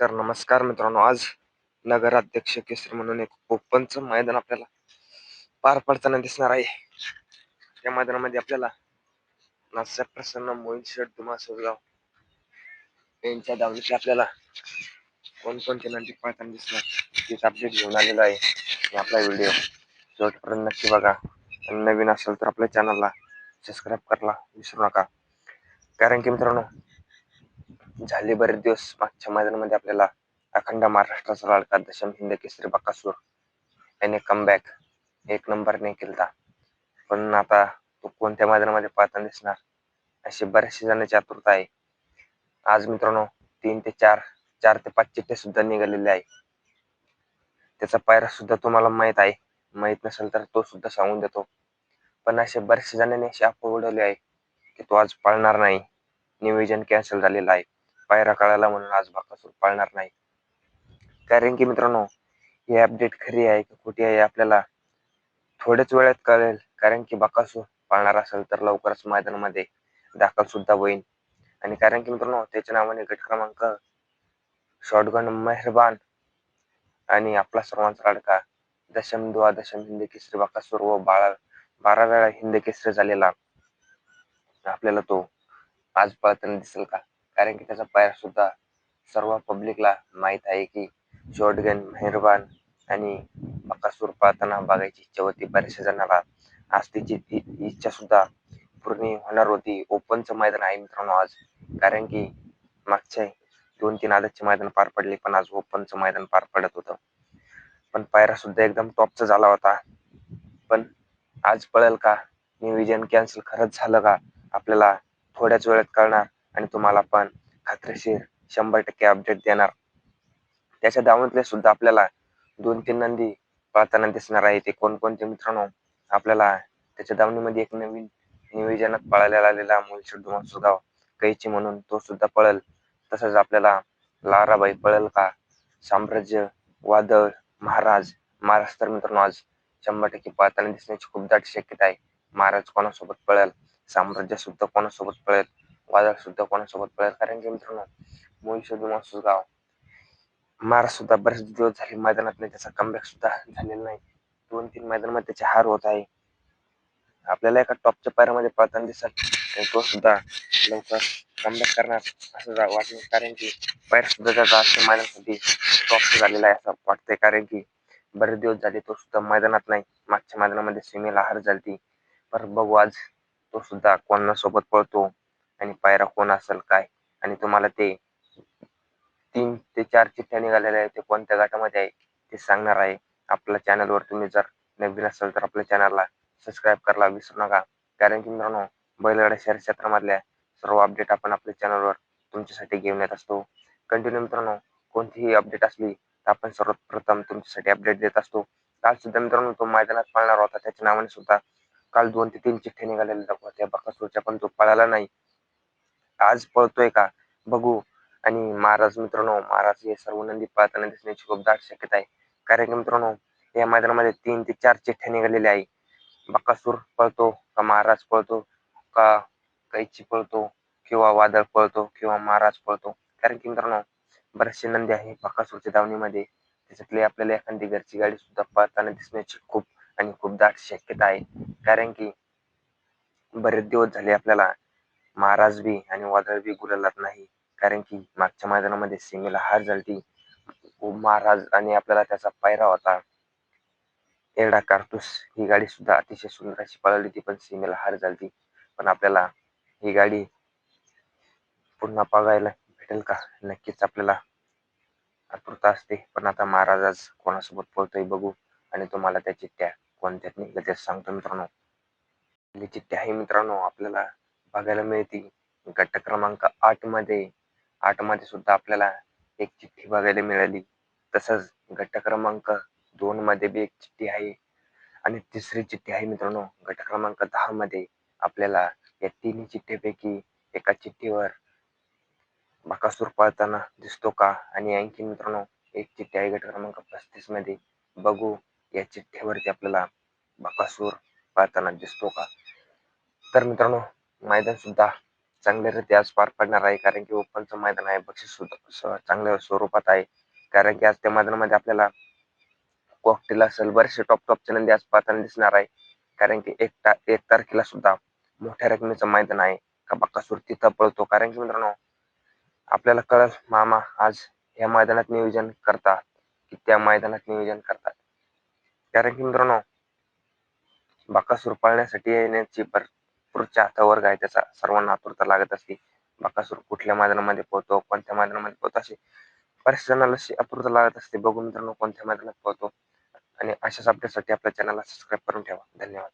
तर नमस्कार मित्रांनो. आज नगराध्यक्ष केसरी म्हणून एक ओपनचं मैदान आपल्याला पार पडताना दिसणार आहे. त्या मैदानामध्ये आपल्याला नासा प्रसन्न मोहित शेठ दुमा सुरगाव यांच्या दावणीचे आपल्याला कोणकोणते नदी पळताना दिसणार तीच अपडेट घेऊन आलेलो आहे. आपला व्हिडिओ शेवटपर्यंत नक्की बघा आणि नवीन असेल तर आपल्या चॅनलला सबस्क्राईब करायला विसरू नका. कारण की मित्रांनो झाले बरेच दिवस मागच्या मैदानामध्ये आपल्याला अखंड महाराष्ट्राचा लाडका दशम हिंद केसरी बकासूर याने कमबॅक एक नंबरने केलता. पण आता तो कोणत्या मैदानामध्ये पाहताना दिसणार? अशी बऱ्याचशा जणांची आतुरता आहे. आज मित्रांनो तीन ते चार चार ते पाच चिठ्ठे सुद्धा निघालेले आहे त्याचा पायरा सुद्धा तुम्हाला माहीत आहे. माहीत नसेल तर तो सुद्धा सांगून देतो. पण असे बरेचशे जणांनी अशी अफवा उडवली आहे की तो आज पाळणार नाही. नियोजन कॅन्सल झालेलं आहे. पायरा कळाला म्हणून आज बाकासूर पाळणार नाही. कारण की मित्रांनो हे अपडेट खरी आहे की खोटी आहे आपल्याला थोड्याच वेळात कळेल. कारण की बाकासूर पाळणार असेल तर लवकरच मैदानामध्ये दाखल सुद्धा होईल आणि कारण की मित्रांनो त्याच्या नावाने गट क्रमांक शॉटगन मेहरबान आणि आपला सर्वांचा लडका दशम दुवा दशम हिंद केसरी बाकासूर व बाळा बारा वेळा हिंद केसरी झालेला आपल्याला तो आज पळताना दिसेल का? कारण की त्याचा पायर सुद्धा सर्व पब्लिकला माहीत आहे की शॉटगन मेहरबान आणि बकासूर पाळताना बघायची इच्छा होती. बऱ्याचशा जणांना आज तिची ती इच्छा सुद्धा पूर्ण होणार होती. ओपनचं मैदान आहे मित्रांनो आज. कारण की मागच्या दोन तीन आदतचे मैदान पार पडले पण आज ओपनचं मैदान पार पडत होतं. पण पायरा सुद्धा एकदम टॉपचा झाला होता. पण आज पळेल का? नियोजन कॅन्सल खरंच झालं का? आपल्याला थोड्याच वेळात कळणार. आणि तुम्हाला पण खात्रीशीर शंभर टक्के अपडेट देणार. त्याच्या दावणीतले सुद्धा आपल्याला दोन तीन नंदी पाळताना दिसणार आहे ते कोणकोणते मित्रांनो आपल्याला त्याच्या दावणीमध्ये एक नवीन नियोजनात पळायला आलेला मुलशेड सुगाव कैची म्हणून तो सुद्धा पळेल. तसंच आपल्याला लाराबाई पळेल का? साम्राज्य वादळ महाराज महाराज तर मित्रांनो आज शंभर टक्के पळताना दिसण्याची खूप दाट शक्यता आहे. महाराज कोणासोबत पळेल? साम्राज्य सुद्धा कोणासोबत पळेल? वादळ सुद्धा कोणासोबत पळेल कारण की मित्रांनो मोहिशोद गाव. मार सुद्धा बरेच दिवस झाले मैदानात नाही त्याचा कमबॅक सुद्धा झालेला नाही. दोन तीन मैदानामध्ये त्याचे हार होत आहे. आपल्याला एका टॉपच्या पायऱ्यामध्ये पळताना दिसत तो सुद्धा लवकर कमबॅक करणार असं जा- वाटलं. कारण की पायर सुद्धा त्याचा आजच्या मैदानासाठी टॉप झालेला आहे असं वाटतंय. कारण की बरेच दिवस झाले तो सुद्धा मैदानात नाही. मागच्या मैदानामध्ये सीमेला हार झाली पर बघू आज तो सुद्धा कोणासोबत पळतो? आणि पायरा कोण असेल काय? आणि तुम्हाला ते तीन ते चार चिठ्ठ्या निघालेल्या आहेत ते कोणत्या गटामध्ये आहे ते सांगणार आहे. आपल्या चॅनलवर तुम्ही जर नवीन असाल तर आपल्या चॅनलला सबस्क्राईब करायला विसरू नका. कारण की मित्रांनो बैलगाडा शहर क्षेत्रामधल्या सर्व अपडेट आपण आपल्या चॅनलवर तुमच्यासाठी घेऊन येत असतो. कंटिन्यू मित्रांनो कोणतीही अपडेट असली तर आपण सर्वप्रथम तुमच्यासाठी अपडेट देत असतो. काल सुद्धा मित्रांनो तो मैदानात पळणार होता. त्याच्या नावाने सुद्धा काल दोन ते तीन चिठ्ठे निघालेल्या होत्या. बकासूरच्या पण तो पळाला नाही. आज पळतोय का? बघू. आणि महाराज मित्रांनो महाराज हे सर्व नंदी पळताना दिसण्याची खूप दाट शक्यता आहे. कारण की मित्रांनो या मैदानामध्ये तीन ते चार चिठ्ठ्या निघालेल्या आहे. बकासूर पळतो का महाराज पळतो का कैची पळतो किंवा वादळ पळतो किंवा महाराज पळतो? कारण की मित्रांनो बरेचसे नंदी आहे बकासूरच्या धावणीमध्ये. त्याच्यातली आपल्याला एखादी घरची गाडी सुद्धा पळताना दिसण्याची खूप आणि खूप दाट शक्यता आहे. कारण की बरेच दिवस झाले आपल्याला महाराज बी आणि वादळ बी गुलालात नाही. कारण की मागच्या मैदानामध्ये सीमेला हार झाली महाराज आणि आपल्याला त्याचा पायरा होता. एरडा कारतूस ही गाडी सुद्धा अतिशय सुंदर अशी पळवली ती पण सीमेला हार झाली पण आपल्याला ही गाडी पुन्हा बघायला भेटेल का? नक्कीच आपल्याला आतुरता असते. पण आता महाराज आज कोणासोबत पळतोय बघू आणि तुम्हाला त्या चिठ्ठ्या कोणत्यात सांगतो मित्रांनो. चिठ्ठ्या ही आहे मित्रांनो आपल्याला बघायला मिळते. गट क्रमांक आठमध्ये आठमध्ये सुद्धा आपल्याला एक चिठ्ठी बघायला मिळाली. तसंच गट क्रमांक दोन मध्ये बी एक चिठ्ठी आहे. आणि तिसरी चिठ्ठी आहे मित्रांनो गट क्रमांक दहा मध्ये आपल्याला या तिन्ही चिठ्ठीपैकी एका चिठ्ठीवर बकासूर पळताना दिसतो का? आणि आणखी मित्रांनो एक चिठ्ठी आहे गट क्रमांक पस्तीसमध्ये. बघू या चिठ्ठीवरती आपल्याला बकासूर पळताना दिसतो का? तर मित्रांनो मैदान सुद्धा चांगल्यारीत्या आज पार पडणार आहे कारण की ओपनचं मैदान आहे बक्षीस सुद्धा चांगल्या स्वरूपात आहे. कारण की आज त्या मैदानामध्ये आपल्याला कॉकटेल असेल बरेचसे टॉप टॉपचे नंदी आज पाहताना दिसणार आहे. कारण की एक ता एक तारखेला सुद्धा मोठ्या रकमेचं मैदान आहे. का बक्कासूर तिथं पळतो. कारण की मित्रांनो आपल्याला कळल मामा आज या मैदानात नियोजन करतात की त्या मैदानात नियोजन करतात. कारण की मित्रांनो बाकासूर पाळण्यासाठी येण्याची भरपूरच्या हातावर काय त्याचा सर्वांना आतुरता लागत असते. बाकासूर कुठल्या मैदानामध्ये पोहतो कोणत्या मैदानामध्ये पोहतो असे बऱ्याच जणांना अशी आतुरता लागत असते. बघू मित्रांनो कोणत्या मैदानात पोहतो. आणि अशाच अपडेटसाठी आपल्या चॅनलला सबस्क्राईब करून ठेवा. धन्यवाद.